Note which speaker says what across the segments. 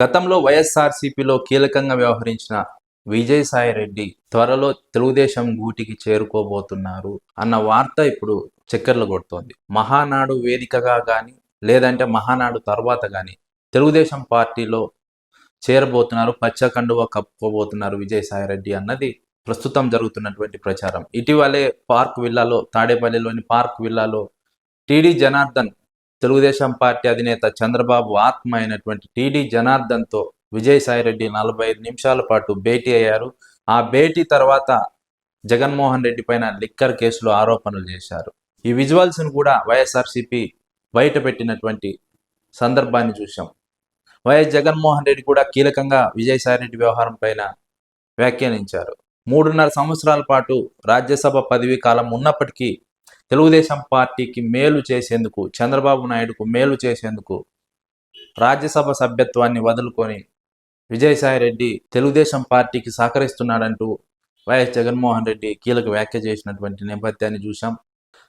Speaker 1: గతంలో వైఎస్ఆర్సీపీలో కీలకంగా వ్యవహరించిన విజయసాయి రెడ్డి త్వరలో తెలుగుదేశం గూటికి చేరుకోబోతున్నారు అన్న వార్త ఇప్పుడు చక్కెర్లు కొడుతోంది. మహానాడు వేదికగా కానీ లేదంటే మహానాడు తర్వాత కానీ తెలుగుదేశం పార్టీలో చేరబోతున్నారు పచ్చ కండువ కప్పుకోబోతున్నారు విజయసాయి రెడ్డి అన్నది ప్రస్తుతం జరుగుతున్నటువంటి ప్రచారం. ఇటీవలే పార్క్ విల్లాలో తాడేపల్లిలోని పార్క్ విల్లాలో టీడీ జనార్దన్ తెలుగుదేశం పార్టీ అధినేత చంద్రబాబు ఆత్మ అయినటువంటి టీడీ జనార్దన్తో విజయసాయి రెడ్డి నలభై ఐదు నిమిషాల పాటు భేటీ అయ్యారు. ఆ భేటీ తర్వాత జగన్మోహన్ రెడ్డి పైన లిక్కర్ కేసులో ఆరోపణలు చేశారు. ఈ విజువల్స్ను కూడా వైఎస్ఆర్సీపీ బయట పెట్టినటువంటి సందర్భాన్ని చూసాం వైఎస్ జగన్మోహన్ రెడ్డి కూడా కీలకంగా విజయసాయిరెడ్డి వ్యవహారం పైన వ్యాఖ్యానించారు. మూడున్నర సంవత్సరాల పాటు రాజ్యసభ పదవీ కాలం ఉన్నప్పటికీ తెలుగుదేశం పార్టీకి మేలు చేసేందుకు చంద్రబాబు నాయుడుకు మేలు చేసేందుకు రాజ్యసభ సభ్యత్వాన్ని వదులుకొని విజయసాయి రెడ్డి తెలుగుదేశం పార్టీకి సహకరిస్తున్నాడంటూ వైఎస్ జగన్మోహన్ రెడ్డి కీలక వ్యాఖ్య చేసినటువంటి నేపథ్యాన్ని చూసాం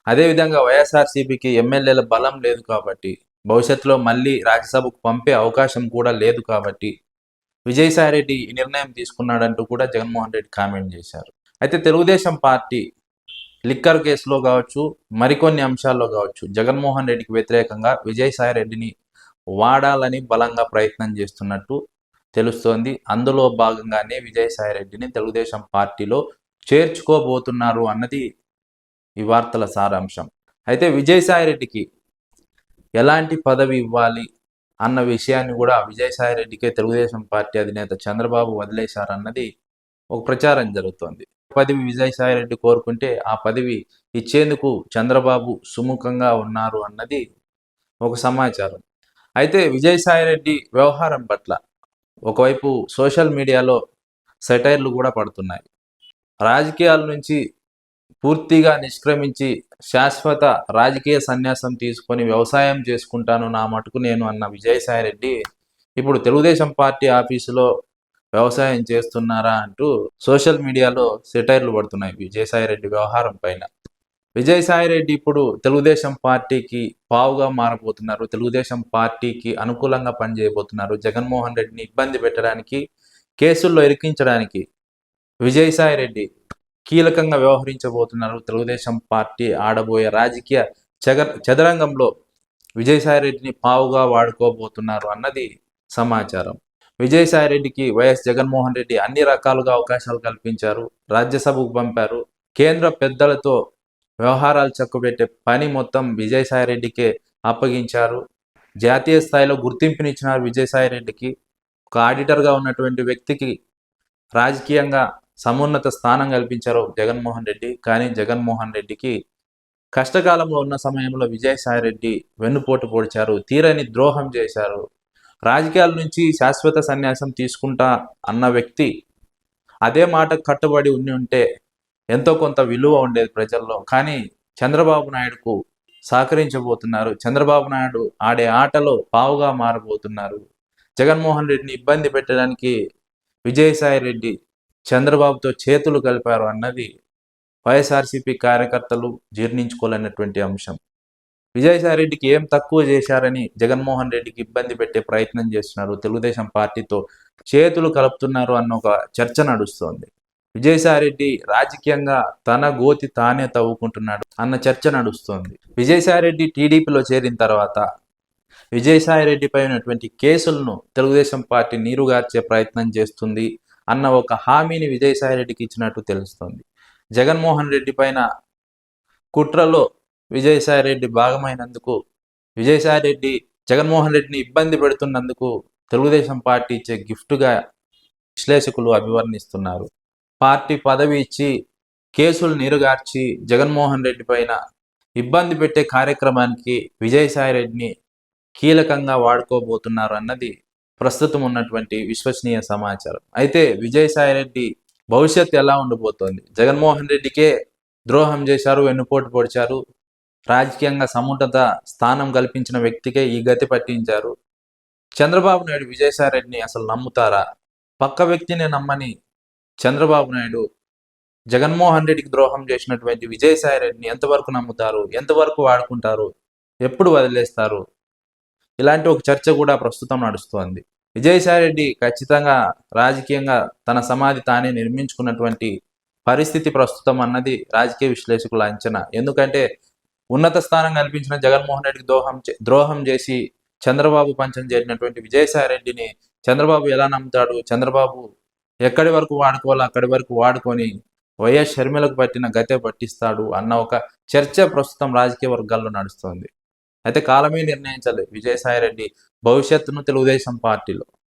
Speaker 1: అదేవిధంగా వైఎస్ఆర్సీపీకి ఎమ్మెల్యేల బలం లేదు కాబట్టి భవిష్యత్తులో మళ్ళీ రాజ్యసభకు పంపే అవకాశం కూడా లేదు కాబట్టి విజయసాయి రెడ్డి ఈ నిర్ణయం తీసుకున్నాడంటూ కూడా జగన్మోహన్ రెడ్డి కామెంట్ చేశారు. అయితే తెలుగుదేశం పార్టీ లిక్కర్ కేసులో కావచ్చు మరికొన్ని అంశాల్లో కావచ్చు జగన్మోహన్ రెడ్డికి వ్యతిరేకంగా విజయసాయి రెడ్డిని వాడాలని బలంగా ప్రయత్నం చేస్తున్నట్టు తెలుస్తోంది. అందులో భాగంగానే విజయసాయి రెడ్డిని తెలుగుదేశం పార్టీలో చేర్చుకోబోతున్నారు అన్నది ఈ వార్తల సారాంశం. అయితే విజయసాయి రెడ్డికి ఎలాంటి పదవి ఇవ్వాలి అన్న విషయాన్ని కూడా విజయసాయి రెడ్డికే తెలుగుదేశం పార్టీ అధినేత చంద్రబాబు వదిలేశారన్నది ఒక ప్రచారం జరుగుతోంది. పదవి విజయసాయిరెడ్డి కోరుకుంటే ఆ పదవి ఇచ్చేందుకు చంద్రబాబు సుముఖంగా ఉన్నారు అన్నది ఒక సమాచారం. అయితే విజయసాయి రెడ్డి వ్యవహారం పట్ల ఒకవైపు సోషల్ మీడియాలో సెటైర్లు కూడా పడుతున్నాయి. రాజకీయాల నుంచి పూర్తిగా నిష్క్రమించి శాశ్వత రాజకీయ సన్యాసం తీసుకొని వ్యవసాయం చేసుకుంటాను నా మటుకు నేను అన్న విజయసాయి రెడ్డి ఇప్పుడు తెలుగుదేశం పార్టీ ఆఫీసులో వ్యవసాయం చేస్తున్నారా అంటూ సోషల్ మీడియాలో సెటైర్లు పడుతున్నాయి విజయసాయిరెడ్డి వ్యవహారం పైన. విజయసాయిరెడ్డి ఇప్పుడు తెలుగుదేశం పార్టీకి పావుగా మారబోతున్నారు. తెలుగుదేశం పార్టీకి అనుకూలంగా పనిచేయబోతున్నారు. జగన్మోహన్ రెడ్డిని ఇబ్బంది పెట్టడానికి కేసుల్లో ఇరికించడానికి విజయసాయి రెడ్డి కీలకంగా వ్యవహరించబోతున్నారు. తెలుగుదేశం పార్టీ ఆడబోయే రాజకీయ చగ చదరంగంలో విజయసాయిరెడ్డిని పావుగా వాడుకోబోతున్నారు అన్నది సమాచారం. విజయసాయి రెడ్డికి వైఎస్ జగన్మోహన్ రెడ్డి అన్ని రకాలుగా అవకాశాలు కల్పించారు. రాజ్యసభకు పంపారు. కేంద్ర పెద్దలతో వ్యవహారాలు చక్కబెట్టే పని మొత్తం విజయసాయి రెడ్డికే అప్పగించారు. జాతీయ స్థాయిలో గుర్తింపునిచ్చినారు విజయసాయి రెడ్డికి ఒక ఆడిటర్గా ఉన్నటువంటి వ్యక్తికి రాజకీయంగా సమున్నత స్థానం కల్పించారు జగన్మోహన్ రెడ్డి. కానీ జగన్మోహన్ రెడ్డికి కష్టకాలంలో ఉన్న సమయంలో విజయసాయి రెడ్డి వెన్నుపోటు పొడిచారు. తీరని ద్రోహం చేశారు. రాజకీయాల నుంచి శాశ్వత సన్యాసం తీసుకుంటా అన్న వ్యక్తి అదే మాట కట్టుబడి ఉండి ఉంటే ఎంతో కొంత విలువ ఉండేది ప్రజల్లో. కానీ చంద్రబాబు నాయుడుకు సహకరించబోతున్నారు. చంద్రబాబు నాయుడు ఆడే ఆటలో పావుగా మారబోతున్నారు. జగన్మోహన్ రెడ్డిని ఇబ్బంది పెట్టడానికి విజయసాయి రెడ్డి చంద్రబాబుతో చేతులు కలిపారు అన్నది వైఎస్ఆర్సీపీ కార్యకర్తలు జీర్ణించుకోలేనటువంటి అంశం. విజయసాయి రెడ్డికి ఏం తక్కువ చేశారని జగన్మోహన్ రెడ్డికి ఇబ్బంది పెట్టే ప్రయత్నం చేస్తున్నారు తెలుగుదేశం పార్టీతో చేతులు కలుపుతున్నారు అన్న ఒక చర్చ నడుస్తోంది. విజయసాయి రెడ్డి రాజకీయంగా తన గోతి తానే తవ్వుకుంటున్నాడు అన్న చర్చ నడుస్తోంది. విజయసాయి రెడ్డి టీడీపీలో చేరిన తర్వాత విజయసాయి రెడ్డిపై ఉన్నటువంటి కేసులను తెలుగుదేశం పార్టీ నీరుగార్చే ప్రయత్నం చేస్తుంది అన్న ఒక హామీని విజయసాయి రెడ్డికి ఇచ్చినట్టు తెలుస్తోంది. జగన్మోహన్ రెడ్డి పైన కుట్రలో విజయసాయి రెడ్డి భాగమైనందుకు విజయసాయి రెడ్డి జగన్మోహన్ రెడ్డిని ఇబ్బంది పెడుతున్నందుకు తెలుగుదేశం పార్టీ ఇచ్చే గిఫ్ట్గా విశ్లేషకులు అభివర్ణిస్తున్నారు. పార్టీ పదవి ఇచ్చి కేసులు నీరుగార్చి జగన్మోహన్ రెడ్డి పైన ఇబ్బంది పెట్టే కార్యక్రమానికి విజయసాయిరెడ్డిని కీలకంగా వాడుకోబోతున్నారు అన్నది ప్రస్తుతం ఉన్నటువంటి విశ్వసనీయ సమాచారం. అయితే విజయసాయిరెడ్డి రెడ్డి ఎలా ఉండబోతోంది? జగన్మోహన్ రెడ్డికే ద్రోహం చేశారు వెన్నుపోటు పొడిచారు రాజకీయంగా సమున్నత స్థానం కల్పించిన వ్యక్తికే ఈ గతి పట్టించారు. చంద్రబాబు నాయుడు విజయసాయి రెడ్డిని అసలు నమ్ముతారా? పక్క వ్యక్తిని నమ్మని చంద్రబాబు నాయుడు జగన్మోహన్ రెడ్డికి ద్రోహం చేసినటువంటి విజయసాయి రెడ్డిని ఎంతవరకు నమ్ముతారు? ఎంతవరకు వాడుకుంటారు? ఎప్పుడు వదిలేస్తారు? ఇలాంటి ఒక చర్చ కూడా ప్రస్తుతం నడుస్తోంది. విజయసాయి రెడ్డి ఖచ్చితంగా రాజకీయంగా తన సమాధి తానే నిర్మించుకున్నటువంటి పరిస్థితి ప్రస్తుతం అన్నది రాజకీయ విశ్లేషకుల అంచనా. ఎందుకంటే ఉన్నత స్థానం కల్పించిన జగన్మోహన్ రెడ్డికి దోహం ద్రోహం చేసి చంద్రబాబు పంచం చేరినటువంటి విజయసాయి రెడ్డిని చంద్రబాబు ఎలా నమ్ముతాడు? చంద్రబాబు ఎక్కడి వరకు వాడుకోవాలో అక్కడి వరకు వాడుకొని వైఎస్ షర్మిలకు పట్టిన గతే పట్టిస్తాడు అన్న ఒక చర్చ ప్రస్తుతం రాజకీయ వర్గాల్లో నడుస్తోంది. అయితే కాలమే నిర్ణయించాలి విజయసాయి రెడ్డి. భవిష్యత్తును తెలుగుదేశం పార్టీలో.